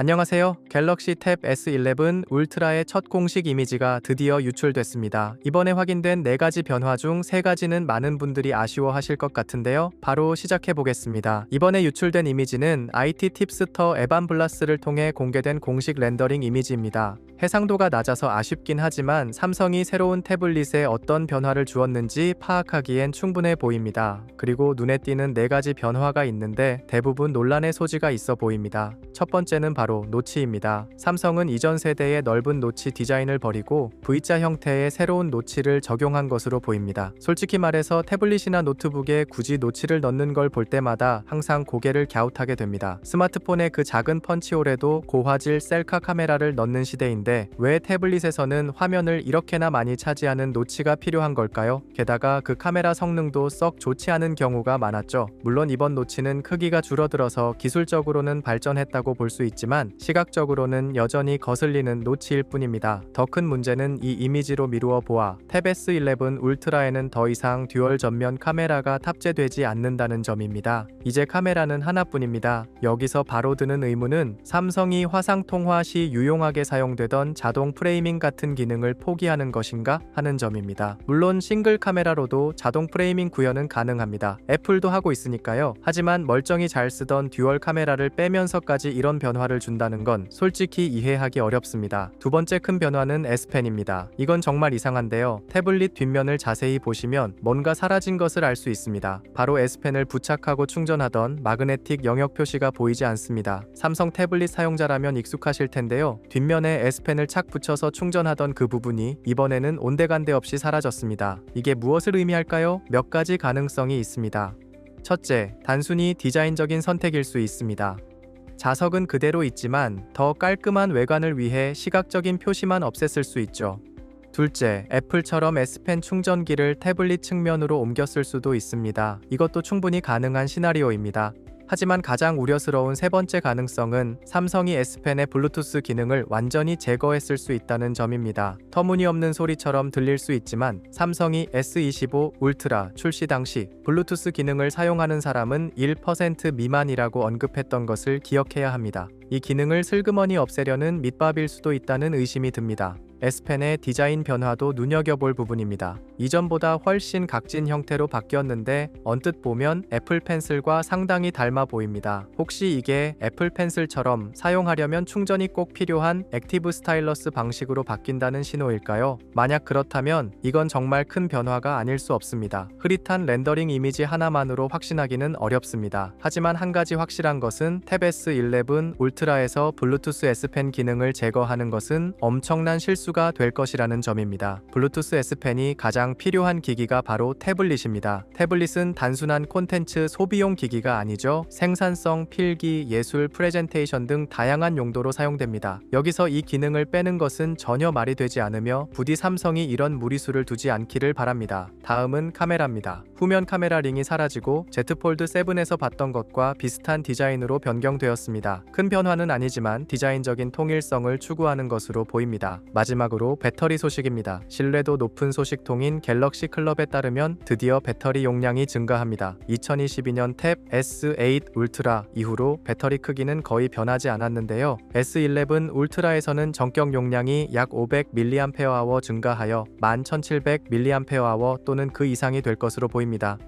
안녕하세요. 갤럭시 탭 S11 울트라의 첫 공식 이미지가 드디어 유출됐습니다. 이번에 확인된 4가지 변화 중 3가지는 많은 분들이 아쉬워하실 것 같은데요. 바로 시작해 보겠습니다. 이번에 유출된 이미지는 IT 팁스터 에반 블라스를 통해 공개된 공식 렌더링 이미지입니다. 해상도가 낮아서 아쉽긴 하지만 삼성이 새로운 태블릿에 어떤 변화를 주었는지 파악하기엔 충분해 보입니다. 그리고 눈에 띄는 4가지 변화가 있는데 대부분 논란의 소지가 있어 보입니다. 첫 번째는 바로 노치입니다. 삼성은 이전 세대의 넓은 노치 디자인을 버리고 V자 형태의 새로운 노치를 적용한 것으로 보입니다. 솔직히 말해서 태블릿이나 노트북에 굳이 노치를 넣는 걸 볼 때마다 항상 고개를 갸웃하게 됩니다. 스마트폰에 그 작은 펀치홀에도 고화질 셀카 카메라를 넣는 시대인데 왜 태블릿에서는 화면을 이렇게나 많이 차지하는 노치가 필요한 걸까요? 게다가 그 카메라 성능도 썩 좋지 않은 경우가 많았죠. 물론 이번 노치는 크기가 줄어들어서 기술적으로는 발전했다고 볼 수 있지만 시각적으로는 여전히 거슬리는 노치일 뿐입니다. 더 큰 문제는 이 이미지로 미루어 보아 탭 S11 울트라에는 더 이상 듀얼 전면 카메라가 탑재되지 않는다는 점입니다. 이제 카메라는 하나뿐입니다. 여기서 바로 드는 의문은 삼성이 화상 통화 시 유용하게 사용되던 자동 프레이밍 같은 기능을 포기하는 것인가 하는 점입니다. 물론 싱글 카메라로도 자동 프레이밍 구현은 가능합니다. 애플도 하고 있으니까요. 하지만 멀쩡히 잘 쓰던 듀얼 카메라를 빼면서까지 이런 변화를 준다는 건 솔직히 이해하기 어렵습니다. 두 번째 큰 변화는 S펜입니다. 이건 정말 이상한데요. 태블릿 뒷면을 자세히 보시면 뭔가 사라진 것을 알 수 있습니다. 바로 S펜을 부착하고 충전하던 마그네틱 영역 표시가 보이지 않습니다. 삼성 태블릿 사용자라면 익숙하실 텐데요. 뒷면에 S펜을 착 붙여서 충전하던 그 부분이 이번에는 온데간데 없이 사라졌습니다. 이게 무엇을 의미할까요? 몇 가지 가능성이 있습니다. 첫째, 단순히 디자인적인 선택일 수 있습니다. 자석은 그대로 있지만 더 깔끔한 외관을 위해 시각적인 표시만 없앴을 수 있죠. 둘째, 애플처럼 S펜 충전기를 태블릿 측면으로 옮겼을 수도 있습니다. 이것도 충분히 가능한 시나리오입니다. 하지만 가장 우려스러운 세 번째 가능성은 삼성이 S펜의 블루투스 기능을 완전히 제거했을 수 있다는 점입니다. 터무니없는 소리처럼 들릴 수 있지만 삼성이 S25 울트라 출시 당시 블루투스 기능을 사용하는 사람은 1% 미만이라고 언급했던 것을 기억해야 합니다. 이 기능을 슬그머니 없애려는 밑밥일 수도 있다는 의심이 듭니다. S펜의 디자인 변화도 눈여겨볼 부분입니다. 이전보다 훨씬 각진 형태로 바뀌었는데 언뜻 보면 애플 펜슬과 상당히 닮아 보입니다. 혹시 이게 애플 펜슬처럼 사용하려면 충전이 꼭 필요한 액티브 스타일러스 방식으로 바뀐다는 신호일까요? 만약 그렇다면 이건 정말 큰 변화가 아닐 수 없습니다. 흐릿한 렌더링 이미지 하나만으로 확신하기는 어렵습니다. 하지만 한 가지 확실한 것은 탭 S11 울트라에서 블루투스 S펜 기능을 제거하는 것은 엄청난 실수 수가 될 것이라는 점입니다. 블루투스 S펜이 가장 필요한 기기가 바로 태블릿입니다. 태블릿은 단순한 콘텐츠 소비용 기기가 아니죠. 생산성, 필기, 예술, 프레젠테이션 등 다양한 용도로 사용됩니다. 여기서 이 기능을 빼는 것은 전혀 말이 되지 않으며 부디 삼성이 이런 무리수를 두지 않기를 바랍니다. 다음은 카메라입니다. 후면 카메라 링이 사라지고 Z 폴드 7에서 봤던 것과 비슷한 디자인으로 변경되었습니다. 큰 변화는 아니지만 디자인적인 통일성을 추구하는 것으로 보입니다. 마지막 마지막으로 배터리 소식입니다. 신뢰도 높은 소식통인 갤럭시 클럽에 따르면 드디어 배터리 용량이 증가합니다. 2022년 탭 S8 울트라 이후로 배터리 크기는 거의 변하지 않았는데요. S11 울트라에서는 전격 용량이 약 500mAh 증가하여 11,700mAh 또는 그 이상이 될 것으로 보입니다.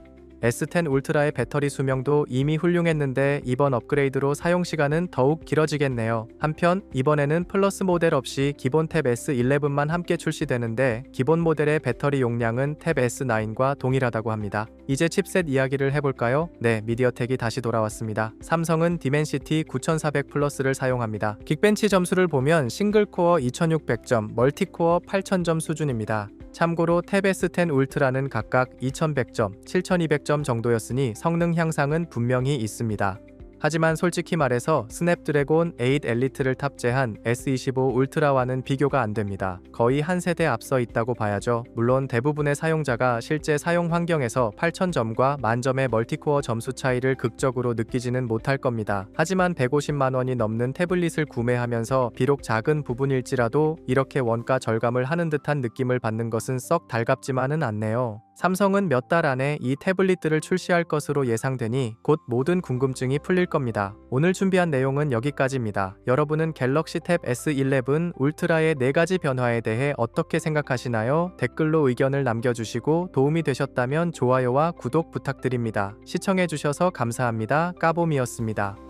S10 울트라의 배터리 수명도 이미 훌륭했는데 이번 업그레이드로 사용 시간은 더욱 길어지겠네요. 한편 이번에는 플러스 모델 없이 기본 탭 S11만 함께 출시되는데 기본 모델의 배터리 용량은 탭 S9과 동일하다고 합니다. 이제 칩셋 이야기를 해볼까요? 네, 미디어텍이 다시 돌아왔습니다. 삼성은 디멘시티 9400 플러스를 사용합니다. 긱벤치 점수를 보면 싱글코어 2600점, 멀티코어 8000점 수준입니다. 참고로 탭 S10 울트라는 각각 2100점, 7200점 정도였으니 성능 향상은 분명히 있습니다. 하지만 솔직히 말해서 스냅드래곤 8 엘리트를 탑재한 S25 울트라와는 비교가 안 됩니다. 거의 한 세대 앞서 있다고 봐야죠. 물론 대부분의 사용자가 실제 사용 환경에서 8000점과 만점의 멀티코어 점수 차이를 극적으로 느끼지는 못할 겁니다. 하지만 150만 원이 넘는 태블릿을 구매하면서 비록 작은 부분일지라도 이렇게 원가 절감을 하는 듯한 느낌을 받는 것은 썩 달갑지만은 않네요. 삼성은 몇 달 안에 이 태블릿들을 출시할 것으로 예상되니 곧 모든 궁금증이 풀릴 겁니다. 오늘 준비한 내용은 여기까지입니다. 여러분은 갤럭시 탭 S11 울트라의 4가지 변화에 대해 어떻게 생각하시나요? 댓글로 의견을 남겨주시고 도움이 되셨다면 좋아요와 구독 부탁드립니다. 시청해주셔서 감사합니다. 까봄이었습니다.